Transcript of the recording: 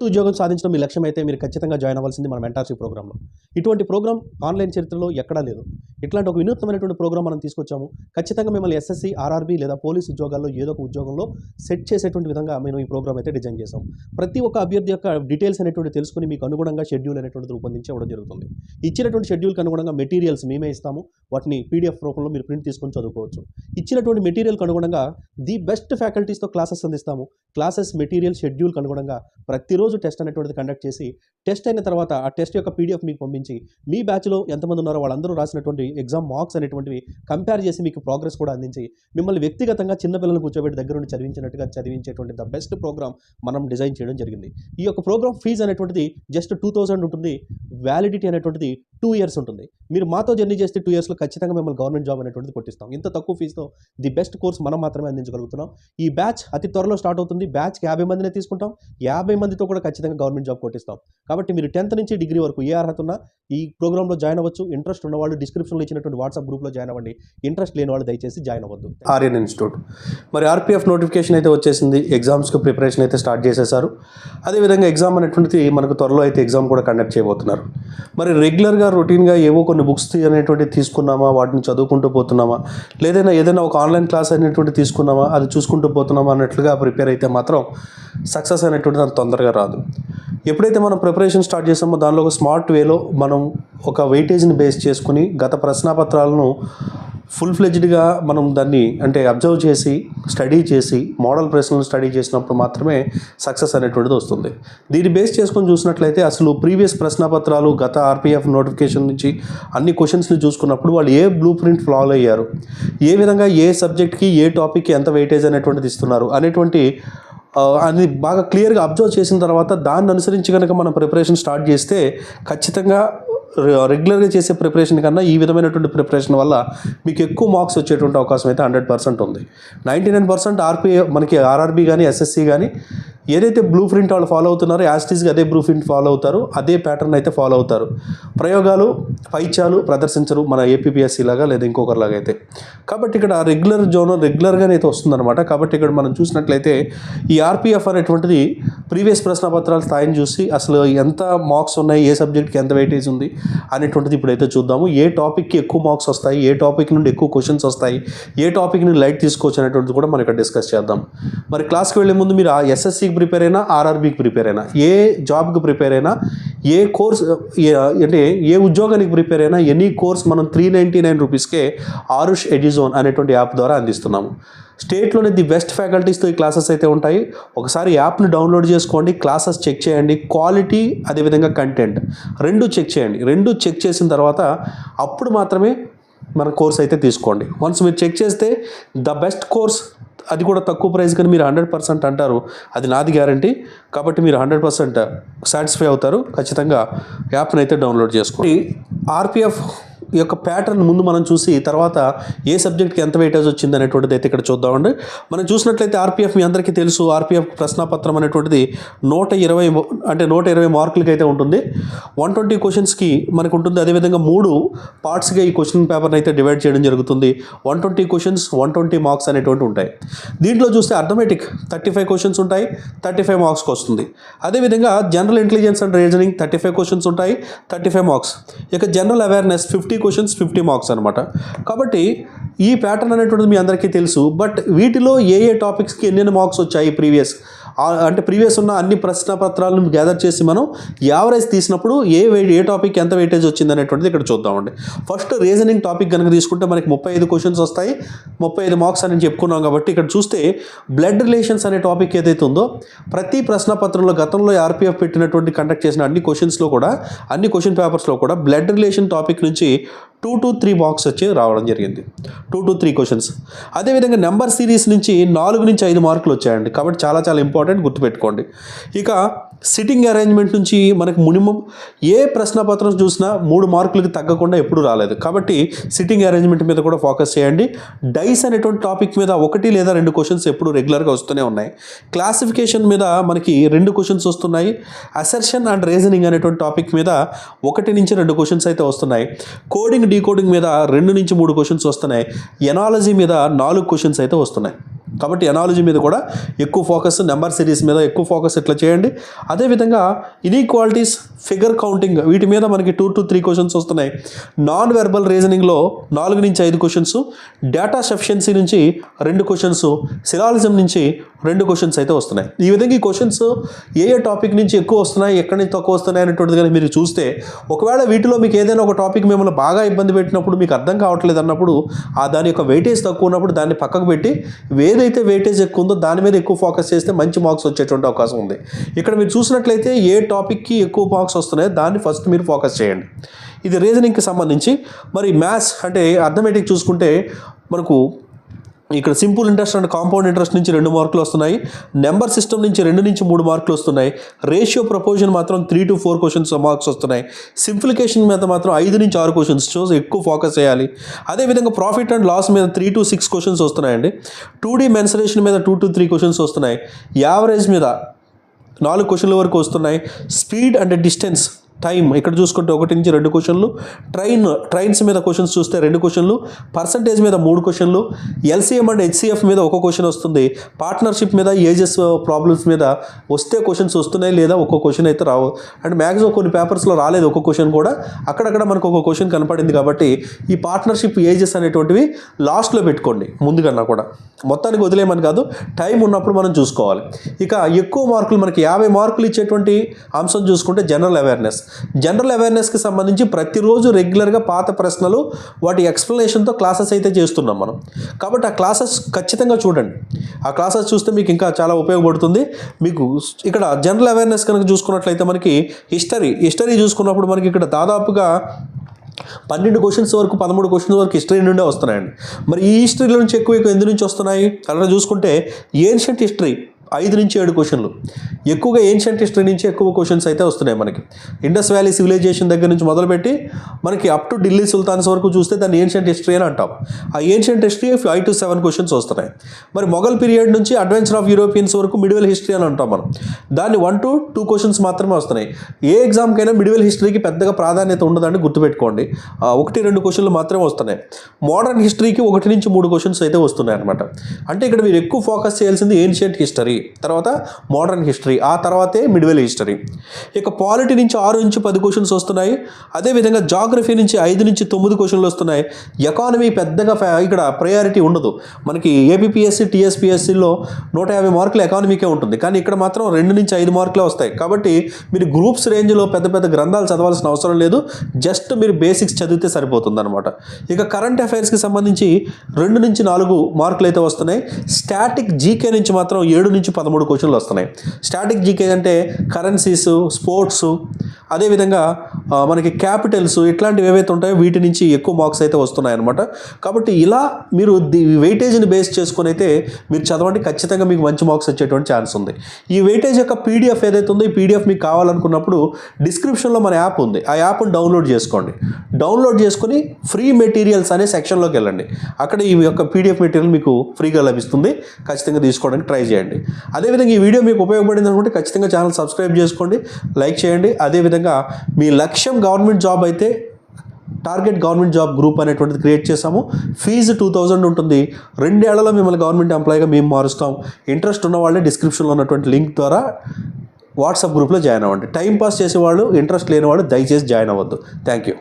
ఉద్యోగం సాధించడం మీ లక్ష్యం అయితే మీరు ఖచ్చితంగా జాయిన్ అవ్వాల్సింది మన మెంటార్షిప్ ప్రోగ్రామ్లో ఇటువంటి ప్రోగ్రామ్ ఆన్లైన్ చరిత్రలో ఎక్కడా లేదు. ఇట్లాంటి ఒక వినూత్నమైనటువంటి ప్రోగ్రామ్ మనం తీసుకొచ్చాము. ఖచ్చితంగా మిమ్మల్ని ఎస్ఎస్సి ఆర్ఆర్బీ లేదా పోలీస్ ఉద్యోగాల్లో ఏదో ఒక ఉద్యోగంలో సెట్ చేసేటువంటి విధంగా మేము ఈ ప్రోగ్రామ్ అయితే డిజైన్ చేసాం ప్రతి ఒక్క అభ్యర్థి యొక్క డీటెయిల్స్ అనేటువంటి తెలుసుకుని మీకు అనుగుణంగా షెడ్యూల్ అనేటువంటిది రూపొందించి ఇవ్వడం జరుగుతుంది. ఇచ్చినటువంటి షెడ్యూల్కి అనుగుణంగా మెటీరియల్స్ మేమే ఇస్తాము. వాటిని పీడిఎఫ్ రూపంలో మీరు ప్రింట్ తీసుకొని చదువుకోవచ్చు. ఇచ్చినటువంటి మెటీరియల్కి అనుగుణంగా ది బెస్ట్ ఫ్యాకల్టీస్తో క్లాసెస్ అందిస్తాము. క్లాసెస్ మెటీరియల్ షెడ్యూల్కి అనుగుణంగా రోజు టెస్ట్ అనేటువంటిది కండక్ట్ చేసి టెస్ట్ అయిన తర్వాత ఆ టెస్ట్ యొక్క పీడిఎఫ్ మీకు పంపించి మీ బ్యాచ్లో ఎంతమంది ఉన్నారో వాళ్ళందరూ రాసినటువంటి ఎగ్జామ్ మార్క్స్ అనేటువంటివి కంపేర్ చేసి మీకు ప్రోగ్రెస్ కూడా అందించి మిమ్మల్ని వ్యక్తిగతంగా చిన్న పిల్లలను కూర్చోబెట్టి దగ్గర నుండి చదివించినట్టుగా చదివించేటువంటి ద బెస్ట్ ప్రోగ్రామ్ మనం డిజైన్ చేయడం జరిగింది. ఈ యొక్క ప్రోగ్రామ్ ఫీజు అనేటువంటిది జస్ట్ టూ థౌసండ్ ఉంటుంది. వ్యాలిడిటీ అనేటువంటిది టూ ఇయర్స్ ఉంటుంది. మీరు మాతో జర్నీ చేస్తే టూ ఇయర్స్లో ఖచ్చితంగా మిమ్మల్ని గవర్నమెంట్ జాబ్ అనేటువంటిది కొట్టిస్తాం. ఇంత తక్కువ ఫీజుతో ది బెస్ట్ కోర్స్ మనం మాత్రమే అందించగలుగుతున్నాం. ఈ బ్యాచ్ అతి త్వరలో స్టార్ట్ అవుతుంది. బ్యాచ్కి యాభై మందినే తీసుకుంటాం. యాభై మందితో కూడా ఖచ్చితంగా గవర్నమెంట్ జాబ్ కొట్టిస్తాం. కాబట్టి మీరు టెన్త్ నుంచి డిగ్రీ వరకు ఏ అర్హత ఉన్నా ఈ ప్రోగ్రామ్లో జాయిన్ అవ్వచ్చు. ఇంట్రెస్ట్ ఉన్న వాళ్ళు డిస్క్రిప్షన్లో ఇచ్చినటువంటి వాట్సాప్ గ్రూప్లో జాయిన్ అవ్వండి. ఇంట్రెస్ట్ లేని వాళ్ళు దయచేసి జాయిన్ అవ్వద్దు. ఆర్యన్ ఇన్స్టిట్యూట్. మరి ఆర్పిఎఫ్ నోటిఫికేషన్ అయితే వచ్చేసింది. ఎగ్జామ్స్కి ప్రిపరేషన్ అయితే స్టార్ట్ చేసేసారు. అదేవిధంగా ఎగ్జామ్ అనేటువంటిది మనకు త్వరలో అయితే ఎగ్జామ్ కూడా కండక్ట్ చేయబోతున్నారు. మరి రెగ్యులర్గా రొటీన్గా ఏవో కొన్ని బుక్స్ అనేటువంటి తీసుకున్నామా? వాటిని చదువుకుంటూ పోతున్నామా? లేదైనా ఏదైనా ఒక ఆన్లైన్ క్లాస్ అనేటువంటి తీసుకున్నామా? అది చూసుకుంటూ పోతున్నామా? అన్నట్లుగా ప్రిపేర్ అయితే మాత్రం సక్సెస్ అనేటువంటిది అంత తొందరగా రాదు. ఎప్పుడైతే మనం ప్రిపరేషన్ స్టార్ట్ చేసామో దానిలో ఒక స్మార్ట్ వేలో మనం ఒక వెయిటేజ్ని బేస్ చేసుకుని గత ప్రశ్నాపత్రాలను ఫుల్ ఫ్లెజ్డ్గా మనం దాన్ని అంటే అబ్జర్వ్ చేసి స్టడీ చేసి మోడల్ ప్రశ్నలు స్టడీ చేసినప్పుడు మాత్రమే సక్సెస్ అనేటువంటిది వస్తుంది. దీన్ని బేస్ చేసుకొని చూసినట్లయితే అసలు ప్రీవియస్ ప్రశ్నపత్రాలు గత ఆర్పిఎఫ్ నోటిఫికేషన్ నుంచి అన్ని క్వశ్చన్స్ని చూసుకున్నప్పుడు వాళ్ళు ఏ బ్లూ ప్రింట్ ఫాలో అయ్యారు? ఏ విధంగా ఏ సబ్జెక్ట్కి ఏ టాపిక్కి ఎంత వెయిటేజ్ అనేటువంటిది ఇస్తున్నారు? అనేటువంటి అది బాగా క్లియర్గా అబ్జర్వ్ చేసిన తర్వాత దాన్ని అనుసరించి కనుక మనం ప్రిపరేషన్ స్టార్ట్ చేస్తే ఖచ్చితంగా రెగ్యులర్గా చేసే ప్రిపరేషన్ కన్నా ఈ విధమైనటువంటి ప్రిపరేషన్ వల్ల మీకు ఎక్కువ మార్క్స్ వచ్చేటువంటి అవకాశం అయితే హండ్రెడ్ పర్సెంట్ ఉంది. నైంటీ నైన్ పర్సెంట్ ఆర్పీ మనకి ఆర్ఆర్బీ కానీ ఎస్ఎస్సి కానీ ఏదైతే బ్లూ ప్రింట్ వాళ్ళు ఫాలో అవుతున్నారో యాస్టీస్గా అదే బ్లూ ప్రింట్ ఫాలో అవుతారు అదే ప్యాటర్న్ అయితే ఫాలో అవుతారు. ప్రయోగాలు పైత్యాలు ప్రదర్శించరు మన ఏపీపీఎస్సీ లాగా లేదా ఇంకొకరిలాగా అయితే. కాబట్టి ఇక్కడ రెగ్యులర్ జోన్ రెగ్యులర్గానే అయితే వస్తుందన్నమాట. కాబట్టి ఇక్కడ మనం చూసినట్లయితే ఈ ఆర్పిఎఫ్ అనేటువంటిది ప్రీవియస్ ప్రశ్నపత్రాల స్థాయిని చూసి అసలు ఎంత మార్క్స్ ఉన్నాయి ఏ సబ్జెక్ట్కి ఎంత వెయిటేజ్ ఉంది అనేటువంటిది ఇప్పుడైతే చూద్దాము. ఏ టాపిక్కి ఎక్కువ మార్క్స్ వస్తాయి ఏ టాపిక్ నుండి ఎక్కువ క్వశ్చన్స్ వస్తాయి ఏ టాపిక్ నుండి లైట్ తీసుకోవచ్చు అనేటువంటిది కూడా మనం ఇక్కడ డిస్కస్ చేద్దాం. మరి క్లాస్కి వెళ్ళే ముందు మీరు ఆ ఎస్ఎస్సికి ప్రిపేర్ అయినా ఆర్ఆర్బీకి ప్రిపేర్ అయినా ఏ జాబ్కి ప్రిపేర్ అయినా ఏ కోర్స్ అంటే ఏ ఉద్యోగానికి ప్రిపేర్ అయినా ఎనీ కోర్స్ మనం త్రీ నైంటీ నైన్ రూపీస్కే ఆరుష్ ఎడ్యుజోన్ అనేటువంటి యాప్ ద్వారా అందిస్తున్నాము. స్టేట్లోని ది బెస్ట్ ఫ్యాకల్టీస్తో ఈ క్లాసెస్ అయితే ఉంటాయి. ఒకసారి యాప్ని డౌన్లోడ్ చేసుకోండి క్లాసెస్ చెక్ చేయండి క్వాలిటీ అదేవిధంగా కంటెంట్ రెండు చెక్ చేయండి. రెండు చెక్ చేసిన తర్వాత అప్పుడు మాత్రమే మన కోర్స్ అయితే తీసుకోండి. వన్స్ మీరు చెక్ చేస్తే ద బెస్ట్ కోర్స్ అది కూడా తక్కువ ప్రైస్ కానీ మీరు హండ్రెడ్ పర్సెంట్ అంటారు. అది నాది గ్యారంటీ కాబట్టి మీరు హండ్రెడ్ పర్సెంట్ సాటిస్ఫై అవుతారు. ఖచ్చితంగా యాప్ని అయితే డౌన్లోడ్ చేసుకోండి. ఆర్పిఎఫ్ యొక్క ప్యాటర్న్ ముందు మనం చూసి తర్వాత ఏ సబ్జెక్ట్కి ఎంత వెయిటేజ్ వచ్చింది అనేటువంటిది అయితే ఇక్కడ చూద్దామండి. మనం చూసినట్లయితే ఆర్పిఎఫ్ మీ అందరికీ తెలుసు. ఆర్పిఎఫ్ ప్రశ్నాపత్రం అనేటువంటిది నూట ఇరవై అంటే నూట ఇరవై మార్కులకి అయితే ఉంటుంది వన్ ట్వంటీ క్వశ్చన్స్కి మనకు ఉంటుంది. అదేవిధంగా మూడు పార్ట్స్గా ఈ క్వశ్చన్ పేపర్ని అయితే డివైడ్ చేయడం జరుగుతుంది. One twenty questions one twenty marks అనేటువంటి ఉంటాయి. దీంట్లో చూస్తే అర్థమెటిక్ థర్టీ ఫైవ్ క్వశ్చన్స్ ఉంటాయి. థర్టీ ఫైవ్ మార్క్స్కి వస్తుంది. అదేవిధంగా general intelligence and reasoning thirty five questions ఉంటాయి. థర్టీ ఫైవ్ మార్క్స్ ఇక general awareness fifty questions fifty marks అనమాట కాబట్టి ఈ ప్యాటర్న్ అనేటువంటిది మీ అందరికీ తెలుసు బట్ వీటిలో ఏ ఏ టాపిక్స్కి ఎన్నెన్ని మార్క్స్ వచ్చాయి ప్రీవియస్ అంటే ప్రీవియస్ ఉన్న అన్ని ప్రశ్న పత్రాలను గ్యాదర్ చేసి మనం యావరేజ్ తీసినప్పుడు ఏ ఏ టాపిక్ ఎంత వెయిటేజ్ వచ్చింది అనేటువంటిది ఇక్కడ చూద్దామండి. ఫస్ట్ రీజనింగ్ టాపిక్ కనుక తీసుకుంటే మనకి ముప్పై ఐదు క్వశ్చన్స్ వస్తాయి. ముప్పై ఐదు మార్క్స్ అని చెప్పుకున్నాం కాబట్టి ఇక్కడ చూస్తే బ్లడ్ రిలేషన్స్ అనే టాపిక్ ఏదైతే ఉందో ప్రతి ప్రశ్న పత్రంలో గతంలో ఆర్పిఎఫ్ పెట్టినటువంటి కండక్ట్ చేసిన అన్ని క్వశ్చన్స్లో కూడా అన్ని క్వశ్చన్ పేపర్స్లో కూడా బ్లడ్ రిలేషన్ టాపిక్ నుంచి టూ టు త్రీ మార్క్స్ వచ్చి రావడం జరిగింది. టూ టు త్రీ క్వశ్చన్స్ అదేవిధంగా నెంబర్ సిరీస్ నుంచి నాలుగు నుంచి ఐదు మార్కులు వచ్చాయండి. కాబట్టి చాలా చాలా ఇంపార్టెంట్ గుర్తుపెట్టుకోండి. ఇక సిట్టింగ్ అరేంజ్మెంట్ నుంచి మనకు మినిమం ఏ ప్రశ్నపత్రం చూసినా మూడు మార్కులకి తగ్గకుండా ఎప్పుడు రాలేదు. కాబట్టి సిట్టింగ్ అరేంజ్మెంట్ మీద కూడా ఫోకస్ చేయండి. డైస్ అనేటువంటి టాపిక్ మీద ఒకటి లేదా రెండు క్వశ్చన్స్ ఎప్పుడు రెగ్యులర్గా వస్తూనే ఉన్నాయి. క్లాసిఫికేషన్ మీద మనకి రెండు క్వశ్చన్స్ వస్తున్నాయి. అసెర్షన్ అండ్ రీజనింగ్ అనేటువంటి టాపిక్ మీద ఒకటి నుంచి రెండు క్వశ్చన్స్ అయితే వస్తున్నాయి. కోడింగ్ డీకోడింగ్ మీద రెండు నుంచి మూడు క్వశ్చన్స్ వస్తున్నాయి. ఎనాలజీ మీద నాలుగు క్వశ్చన్స్ అయితే వస్తున్నాయి. కాబట్టి ఎనాలజీ మీద కూడా ఎక్కువ ఫోకస్ నెంబర్ సిరీస్ మీద ఎక్కువ ఫోకస్ ఇట్లా చేయండి. అదేవిధంగా ఇన్ఈక్వాలిటీస్ ఫిగర్ కౌంటింగ్ వీటి మీద మనకి టూ టు త్రీ క్వశ్చన్స్ వస్తున్నాయి. నాన్ వెర్బల్ రీజనింగ్లో నాలుగు నుంచి ఐదు క్వశ్చన్స్ డేటా సఫిషియన్సీ నుంచి రెండు క్వశ్చన్స్ సిరాలిజం నుంచి రెండు క్వశ్చన్స్ అయితే వస్తున్నాయి. ఈ విధంగా ఈ క్వశ్చన్స్ ఏ ఏ టాపిక్ నుంచి ఎక్కువ వస్తున్నాయి ఎక్కడి నుంచి తక్కువ వస్తున్నాయి అనేటువంటిది కానీ మీరు చూస్తే ఒకవేళ వీటిలో మీకు ఏదైనా ఒక టాపిక్ మిమ్మల్ని బాగా ఇబ్బంది పెట్టినప్పుడు మీకు అర్థం కావట్లేదు అన్నప్పుడు ఆ దాని యొక్క వెయిటేజ్ తక్కువ ఉన్నప్పుడు దాన్ని పక్కకు పెట్టి వేరే ఏదైతే వెయిటేజ్ ఎక్కువ ఉందో దాని మీద ఎక్కువ ఫోకస్ చేస్తే మంచి మార్క్స్ వచ్చేటువంటి అవకాశం ఉంది. ఇక్కడ మీరు చూసినట్లయితే ఏ టాపిక్కి ఎక్కువ మార్క్స్ వస్తున్నాయో దాన్ని ఫస్ట్ మీరు ఫోకస్ చేయండి. ఇది రీజనింగ్కి సంబంధించి మరి మ్యాథ్స్ అంటే అర్థమెటిక్ చూసుకుంటే మనకు ఇక్కడ simple interest and compound interest నుంచి రెండు మార్కులు వస్తున్నాయి. నెంబర్ సిస్టమ్ నుంచి రెండు నుంచి మూడు మార్కులు వస్తున్నాయి. రేషియో ప్రపోజన్ మాత్రం three to four questions marks వస్తున్నాయి. సింప్లికేషన్ మీద మాత్రం ఐదు నుంచి ఆరు క్వశ్చన్స్ చూసి ఎక్కువ ఫోకస్ చేయాలి. అదేవిధంగా ప్రాఫిట్ అండ్ లాస్ మీద త్రీ టు సిక్స్ క్వశ్చన్స్ వస్తున్నాయండి. టూ డీ మెన్సరేషన్ మీద టూ టు త్రీ క్వశ్చన్స్ వస్తున్నాయి. యావరేజ్ మీద నాలుగు క్వశ్చన్ల వరకు వస్తున్నాయి. స్పీడ్ అండ్ డిస్టెన్స్ టైం ఇక్కడ చూసుకుంటే ఒకటి నుంచి రెండు క్వశ్చన్లు. ట్రైన్ ట్రైన్స్ మీద క్వశ్చన్స్ చూస్తే రెండు క్వశ్చన్లు. పర్సంటేజ్ మీద మూడు క్వశ్చన్లు. ఎల్సీఎం అండ్ హెచ్సిఎఫ్ మీద ఒక క్వశ్చన్ వస్తుంది. పార్ట్నర్షిప్ మీద ఏజెస్ ప్రాబ్లమ్స్ మీద వస్తే క్వశ్చన్స్ వస్తున్నాయి లేదా ఒక్కో క్వశ్చన్ అయితే రావు. అండ్ మ్యాక్సిమం కొన్ని పేపర్స్లో రాలేదు ఒక్క క్వశ్చన్ కూడా. అక్కడక్కడ మనకు ఒక క్వశ్చన్ కనపడింది కాబట్టి ఈ పార్ట్నర్షిప్ ఏజెస్ అనేటువంటివి లాస్ట్లో పెట్టుకోండి ముందుకన్నా కూడా. మొత్తానికి వదిలేయమని కాదు టైం ఉన్నప్పుడు మనం చూసుకోవాలి. ఇక ఎక్కువ మార్కులు మనకి యాభై మార్కులు ఇచ్చేటువంటి అంశం చూసుకుంటే జనరల్ అవేర్నెస్. జనరల్ అవేర్నెస్కి సంబంధించి ప్రతిరోజు రెగ్యులర్గా పాత ప్రశ్నలు వాటి ఎక్స్ప్లెనేషన్తో క్లాసెస్ అయితే చేస్తున్నాం మనం. కాబట్టి ఆ క్లాసెస్ ఖచ్చితంగా చూడండి. ఆ క్లాసెస్ చూస్తే మీకు ఇంకా చాలా ఉపయోగపడుతుంది. మీకు ఇక్కడ జనరల్ అవేర్నెస్ కనుక చూసుకున్నట్లయితే మనకి హిస్టరీ హిస్టరీ చూసుకున్నప్పుడు మనకి ఇక్కడ దాదాపుగా పన్నెండు క్వశ్చన్స్ వరకు పదమూడు క్వశ్చన్స్ వరకు హిస్టరీ నుండే వస్తున్నాయండి. మరి ఈ హిస్టరీలో నుంచి ఎక్కువ ఎక్కువ ఎందు నుంచి వస్తున్నాయి? అలా చూసుకుంటే ఏన్షియంట్ హిస్టరీ ఐదు నుంచి ఏడు క్వశ్చన్లు. ఎక్కువగా ఏన్షియంట్ హిస్టరీ నుంచి ఎక్కువ క్వశ్చన్స్ అయితే వస్తున్నాయి మనకి. ఇండస్ వ్యాలీ సివిలైజేషన్ దగ్గర నుంచి మొదలుపెట్టి మనకి అప్ టు ఢిల్లీ సుల్తాన్స్ వరకు చూస్తే దాన్ని ఏన్షియంట్ హిస్టరీ అని అంటాం. ఆ ancient history five to seven questions వస్తున్నాయి. మరి మొఘల్ పీరియడ్ నుంచి అడ్వెంచర్ ఆఫ్ యూరోపియన్స్ వరకు మిడివల్ హిస్టరీ అని అంటాం మనం. దాన్ని వన్ టు టూ క్వశ్చన్స్ మాత్రమే వస్తున్నాయి. ఏ ఎగ్జామ్కైనా మిడివల్ హిస్టరీకి పెద్దగా ప్రాధాన్యత ఉండదని గుర్తుపెట్టుకోండి. ఒకటి రెండు క్వశ్చన్లు మాత్రమే వస్తున్నాయి. మోడర్న్ హిస్టరీకి ఒకటి నుంచి మూడు క్వశ్చన్స్ అయితే వస్తున్నాయి అనమాట అంటే ఇక్కడ మీరు ఎక్కువ ఫోకస్ చేయాల్సింది ఏన్షియంట్ హిస్టరీ తర్వాత మోడర్న్ హిస్టరీ ఆ తర్వాతే మిడివెల్ హిస్టరీ ఇక పాలిటీ నుంచి ఆరు నుంచి పది క్వశ్చన్స్ వస్తున్నాయి. అదేవిధంగా జాగ్రఫీ నుంచి ఐదు నుంచి తొమ్మిది క్వశ్చన్లు వస్తున్నాయి. ఎకానమీ పెద్దగా ఇక్కడ ప్రయారిటీ ఉండదు. మనకి ఏపీఎస్సి టీఎస్పీఎస్సిలో నూట యాభై మార్కులు ఎకానమీకే ఉంటుంది. కానీ ఇక్కడ మాత్రం రెండు నుంచి ఐదు మార్కులే వస్తాయి. కాబట్టి మీరు గ్రూప్స్ రేంజ్లో పెద్ద పెద్ద గ్రంథాలు చదవాల్సిన అవసరం లేదు. జస్ట్ మీరు బేసిక్స్ చదివితే సరిపోతుంది అనమాట ఇక కరెంట్ అఫైర్స్కి సంబంధించి రెండు నుంచి నాలుగు మార్కులు అయితే వస్తున్నాయి స్టాటిక్ జీకే నుంచి మాత్రం ఏడు నుంచి పదమూడు క్వశ్చన్లు వస్తున్నాయి. స్టాటిక్ జీకే అంటే కరెన్సీస్ స్పోర్ట్స్ అదేవిధంగా మనకి క్యాపిటల్స్ ఇట్లాంటివి ఏవైతే ఉంటాయో వీటి నుంచి ఎక్కువ మార్క్స్ అయితే వస్తున్నాయి అనమాట కాబట్టి ఇలా మీరు వెయిటేజ్ని బేస్ చేసుకొని అయితే మీరు చదవండి ఖచ్చితంగా మీకు మంచి మార్క్స్ వచ్చేటువంటి ఛాన్స్ ఉంది. ఈ వెయిటేజ్ యొక్క పీడిఎఫ్ ఏదైతే ఉందో ఈ పీడిఎఫ్ మీకు కావాలనుకున్నప్పుడు డిస్క్రిప్షన్లో మన యాప్ ఉంది. ఆ యాప్ని డౌన్లోడ్ చేసుకోండి. డౌన్లోడ్ చేసుకుని ఫ్రీ మెటీరియల్స్ అనే సెక్షన్లోకి వెళ్ళండి. అక్కడ ఈ యొక్క పీడిఎఫ్ మెటీరియల్ మీకు ఫ్రీగా లభిస్తుంది. ఖచ్చితంగా తీసుకోవడానికి ట్రై చేయండి. అదేవిధంగా ఈ వీడియో మీకు ఉపయోగపడింది అనుకుంటే ఖచ్చితంగా ఛానల్ సబ్స్క్రైబ్ చేసుకోండి లైక్ చేయండి. అదేవిధంగా మీ లక్ష్యం గవర్నమెంట్ జాబ్ అయితే టార్గెట్ గవర్నమెంట్ జాబ్ గ్రూప్ అనేటువంటిది క్రియేట్ చేసాము ఫీజు టూ థౌజండ్ ఉంటుంది. రెండేళ్ళలో మిమ్మల్ని గవర్నమెంట్ ఎంప్లాయీగా మేము మారుస్తాం. ఇంట్రెస్ట్ ఉన్న వాళ్ళే డిస్క్రిప్షన్లో ఉన్నటువంటి లింక్ ద్వారా వాట్సాప్ గ్రూప్లో జాయిన్ అవ్వండి. టైం పాస్ చేసేవాళ్ళు ఇంట్రెస్ట్ లేని వాళ్ళు దయచేసి జాయిన్ అవ్వద్దు. Thank you.